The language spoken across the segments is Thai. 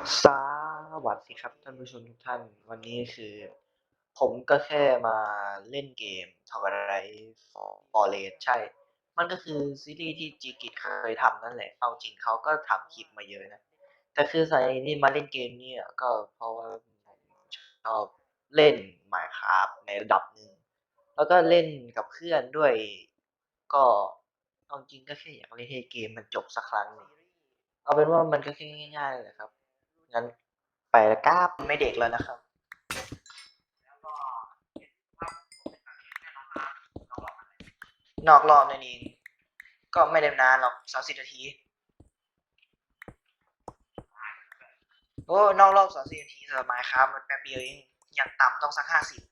สวัสดีครับท่านผู้ชมทุกท่าน วันนี้คือ ผมก็แค่มาเล่นเกมทำอะไรฟอร์เรสใช่ มันก็คือซีรีส์ที่จีกิจเคยทำนั่นแหละ เอาจริงเขาก็ทำคลิปมาเยอะนะ แต่คือสาเหตุที่มาเล่นเกมนี่ก็เพราะว่าชอบเล่น Minecraft ในระดับหนึ่ง แล้วก็เล่นกับเพื่อนด้วย ก็เอาจริงก็แค่อยากเล่นให้เกมมันจบสักครั้งหนึ่งเอาเป็นว่ามันก็แค่ง่ายๆเลยครับ งั้นไปแล้วกราไม่เด็กแล้วนะครับนอกรอบนั่นเองก็ไม่ได้นานหรอกสามสิบนาที โอ้ นอกรอบสามสิบนาทีสบายครับ มันแป๊บเดียวเองอย่างต่ำต้องสักห้าสิบ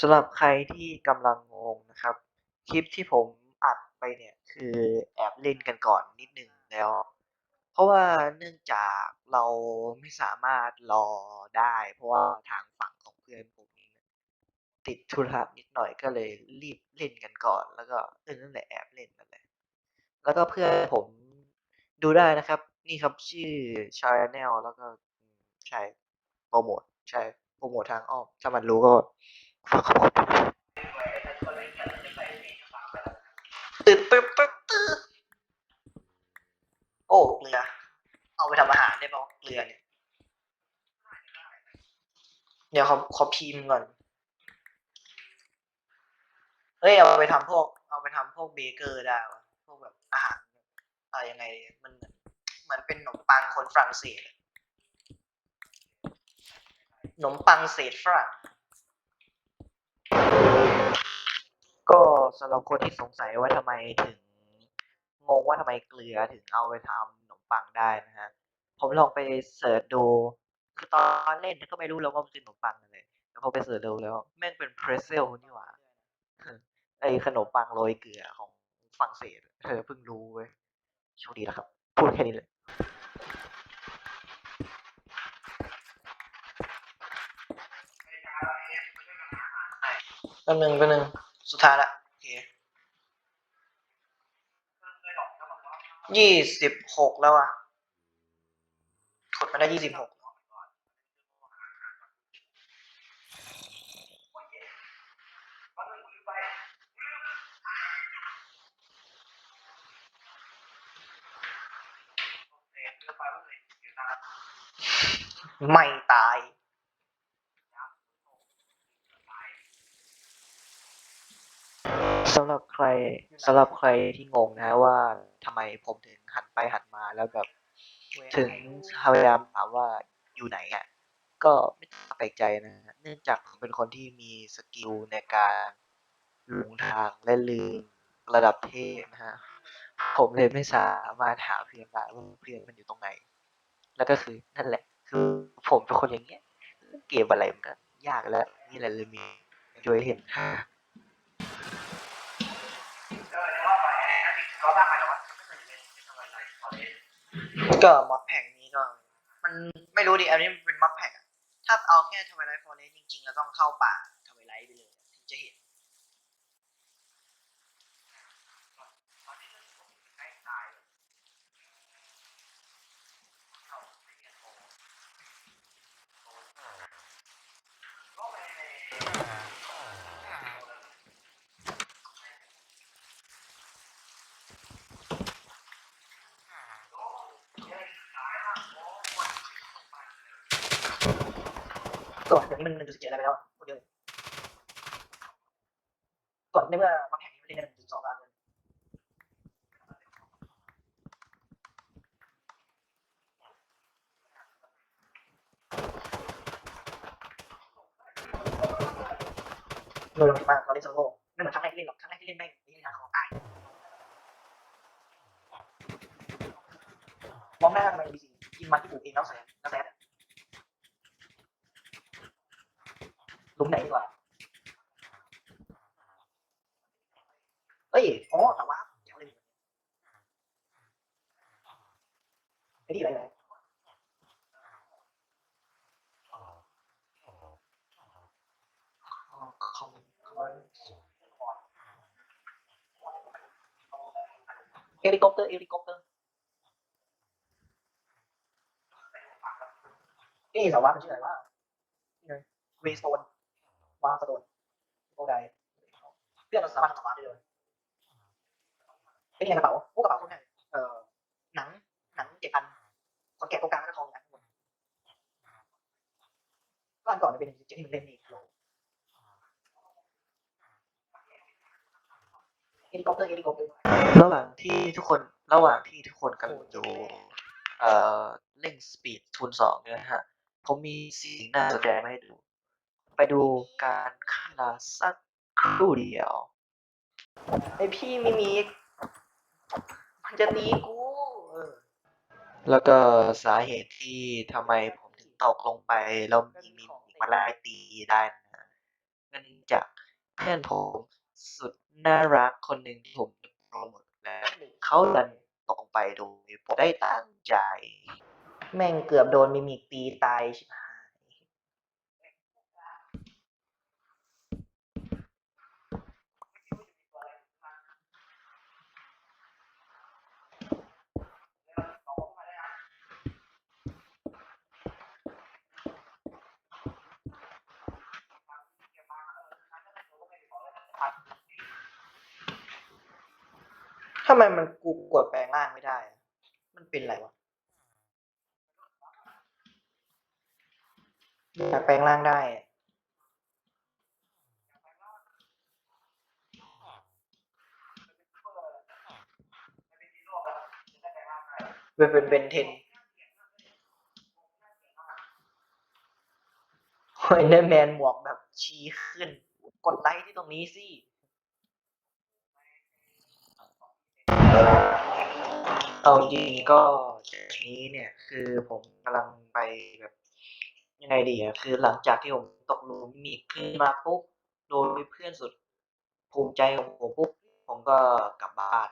สำหรับใครที่กำลังงงนะครับ คลิปที่ผม ไปเนี่ยคือแอบเล่นกันก่อนนิดนึงแล้ว เพราะว่าเนื่องจากเราไม่สามารถรอได้ เพราะว่าทางฝั่งของเพื่อนผมนี่ยติดธุระนิดหน่อยก็เลยรีบเล่นกันก่อน แล้วก็เออนั่นแหละแอบเล่นนั่นแหละแล้วก็เพื่อนผมดูได้นะครับ นี่ครับชื่อชาแนลแล้วก็ใช่โปรโมทใช่โปรโมททางอ้อมถ้ามันรู้ก็ฝากขอบคุณ ตื่นตึ๊บตึ๊บตึ๊บโอ้เกลือ เอาไปทำอาหารได้ป่าเกลือเนี่ย เดี๋ยวเขาขอพิมพ์ก่อน เฮ้ย เอาไปทำพวก เอาไปทำพวกเบเกอร์ได้วะพวกแบบอาหารอะไรยังไง มันเหมือนเป็นขนมปังคนฝรั่งเศสขนมปังเศษฝรั่ง ก็สำหรับคนที่สงสัยว่าทำไมถึง งงว่าทำไมเกลือถึงเอาไปทำขนมปังได้นะฮะ ผมลองไปเสิร์ชดู คือตอนเล่นก็ไม่รู้แล้วว่ามันคือขนมปังอะไรแต่พอไปเสิร์ชดูแล้ว แม่งเป็นเพรสเซลนี่หว่าไอขนมปังโรยเกลือของฝรั่งเศสเออเพิ่งรู้เว้ยโชคดีแล้วครับ พูดแค่นี้เลยแป๊บนึงแป๊บนึง สุดท้ายละโอเคยี่สิบหกแล้วอะกดมาได้ยี่สิบหกไม่ตาย สำหรับใครสำหรับใครที่งงนะว่าทำไมผมถึงหันไปหันมาแล้วแบบ ถึงพยายามถามว่าอยู่ไหนอะก็ไม่ต้องแปลกใจนะเนื่องจากผมเป็นคนที่มีสกิลในการหลงทางและลืมระดับเทพนะฮะผมเลยไม่สามารถหาเพื่อนได้ว่าเพื่อนมันอยู่ตรงไหน แล้วก็คือนั่นแหละ คือผมเป็นคนอย่างเงี้ยเกมอะไรมันก็ยากแล้วนี่แหละเลยมีช่วยเห็น ก็มอดแผงนี้ก็ มันไม่รู้ดิอันนี้มันเป็นมอดแผงอะถ้าเอาแค่ทวายไลท์ฟอเรสจริงๆเราต้องเข้าป่าทวายไลท์ไปเลยถึงจะเห็น ก่อนเดี๋ยวนี้มันหนึ่งจุดเจ็ดอะไรไปแล้วหมดเดียวก่อนในเมื่อมาแข่งนี้ไม่ได้หนึ่งจุดสองล้านเลยโดนมากเราเล่นโซโล่ไม่เหมือนครั้งแรกที่เล่นหรอกครั้งแรกที่เล่นแม่งนี่ทางของตายมองหน้าทำไมบีซีกินมันที่ปลูกเองแล้วแส lúc nãy là cái gì khó tao quá. Chẳng lên. Cái gì vậy này ờ, helicopter helicopter. Cái gì sao quá chứ này quá à? Greenstone ว่าเดี๋ยวเลยไอ้นี่อะไรไหนคอมเฮลิคอปเตอร์เฮลิคอปเตอร์นี่สาวว่ามันชื่ออะไรวะนี่เลยเวสโตนวางสโตนโอไดเพื่อนเราสามารถทำสาวาได้เลยเป็นยังไงกระเป๋าโอ้กระเป๋าคุณเนี่ยเอ่อหนังหนังเจ็ดพันขอนแก่นตรงกลางก็ทองอย่างข้างบนก็อันก่อนมันเป็นเจ็ดที่มันเล่นนี่โลเฮลิคอปเตอร์เฮลิคอปเตอร์ระหว่างที่ทุกคนระหว่างที่ทุกคนกำลังดูเอ่อเร่งสปีดทูนสองเนี่ยนะฮะผมมีสิ่งน่าสนใจมาให้ดู ไปดูการฆ่าสักครู่เดียวไอพี่มิมิกมันจะตีกูเออแล้วก็สาเหตุที่ทำไมผมถึงตกลงไปแล้วมีมีมาไล่ตีได้นะนั่นเนื่องจากเพื่อนผมสุดน่ารักคนหนึ่งที่ผมโปรโมทแล้วเขาดันตกลงไปโดยผมได้ตั้งใจ แม่งเกือบโดนมิมิกตีตายชิบหาย ทำไมมันกูกดแปลงร่างไม่ได้ มันเป็นอะไรวะอยากแปลงร่างได้เป็นเป็นเบนเทนโอ้ยเนแมนหมวกแบบชี้ขึ้น กดไลค์ที่ตรงนี้สิ เอาจริงก็จากนี้เนี่ยคือผมกำลังไปแบบยังไงดีอะคือหลังจากที่ผมตกหลุมมีขึ้นมาปุ๊บโดยเพื่อนสุดภูมิใจของผมปุ๊บผมก็กลับบ้าน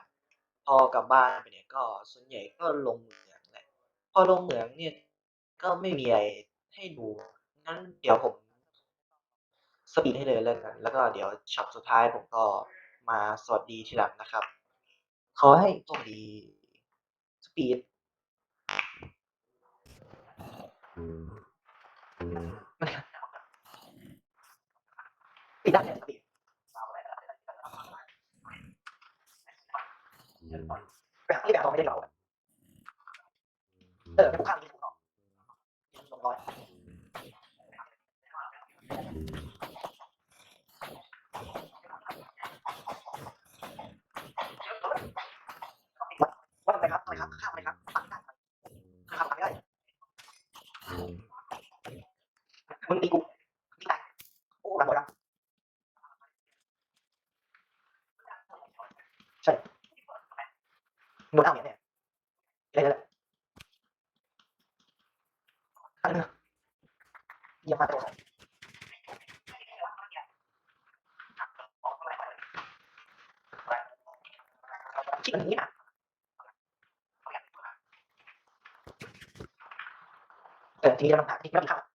พอกลับบ้านไปเนี่ยก็ส่วนใหญ่ก็ลงเหมืองแหละพอลงเหมืองเนี่ยก็ไม่มีอะไรให้ดูงั้นเดี๋ยวผมสปีดให้เลยแล้วกัน แล้วก็เดี๋ยวช็อตสุดท้ายผมก็มาสวัสดีทีหลังนะครับ ขอให้โชคดีสปีดปิดได้เนี่ยปิดไปหาที่แบบเราไม่ได้เราอะเออเป็นข้างนี้ถูกต้องสองร้อยว่าทำไมครับทำไมครับข้ามไหมครับปักได้ไหมข้ามไม่ได้ มึงตีกูตีตายโอ้รันบอลรันใช่โดนเอาเนี่ยเนี่ยได้เลยอันนึงเยี่ยมมากตัวคิดแบบนี้นะเออทีนี้เราต้องหาที่ไม่ต้องทำตาว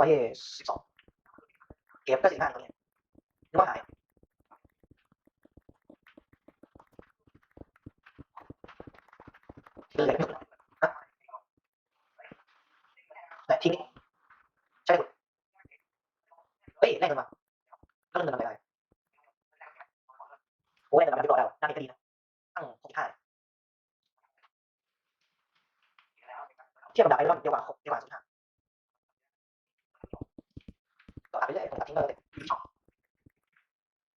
ร้อยสิบสองเก็บก็สิบห้าตัวเนี่ยนึกว่าหายเลยไม่ถูกฮะแต่ทีนี้ใช่ถูกเฮ้ยแรกเงินมาแล้วเงินอะไรได้โอ้ยเงินมันไม่ต่อแล้วน่าจะดีนะตั้งหกสิบห้าเทียบกับดาบไอรอนเดียวกว่าหกเดียวกว่าศูนย์ห้าก็อ่านไปเรื่อยผมตัดท้า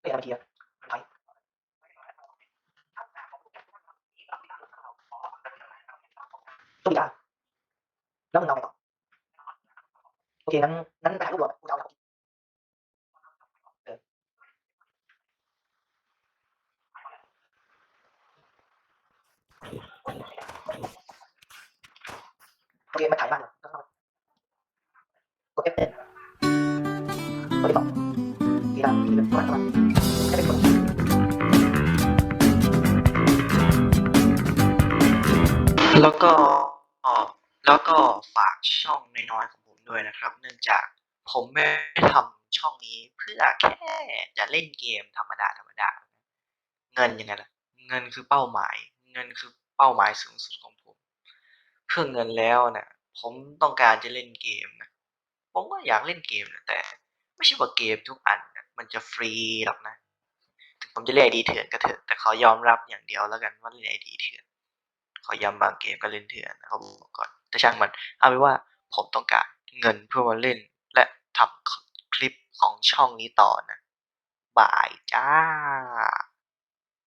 ไปทีอะมันไทยตุ้มยาแล้วมึงเอาไงต่อโอเคงั้ แค่เป็นคนแล้วก็แล้วก็ฝากช่องน้อยๆของผมด้วยนะครับ เนื่องจากผมไม่ทำช่องนี้เพื่อแค่จะเล่นเกมธรรมดาธรรมดา เงินยังไงล่ะ เงินคือเป้าหมาย เงินคือเป้าหมายสูงสุดของผม เพื่อเงินแล้วนะผมต้องการจะเล่นเกมนะ ผมก็อยากเล่นเกมนะแต่ ไม่ใช่ว่าเกมทุกอัน มันจะฟรีหรอกนะถึงผมจะเล่นไอดีเถื่อนก็เถอะแต่เขายอมรับอย่างเดียวแล้วกันว่าเล่นไอดีเถื่อนเขายอมบางเกมก็เล่นเถื่อนนะครับอกก่อนแต่ช่างมันเอาเป็นว่าผมต้องการเงินเพื่อมาเล่น และทำคลิปของช่องนี้ต่อนะบายจ้า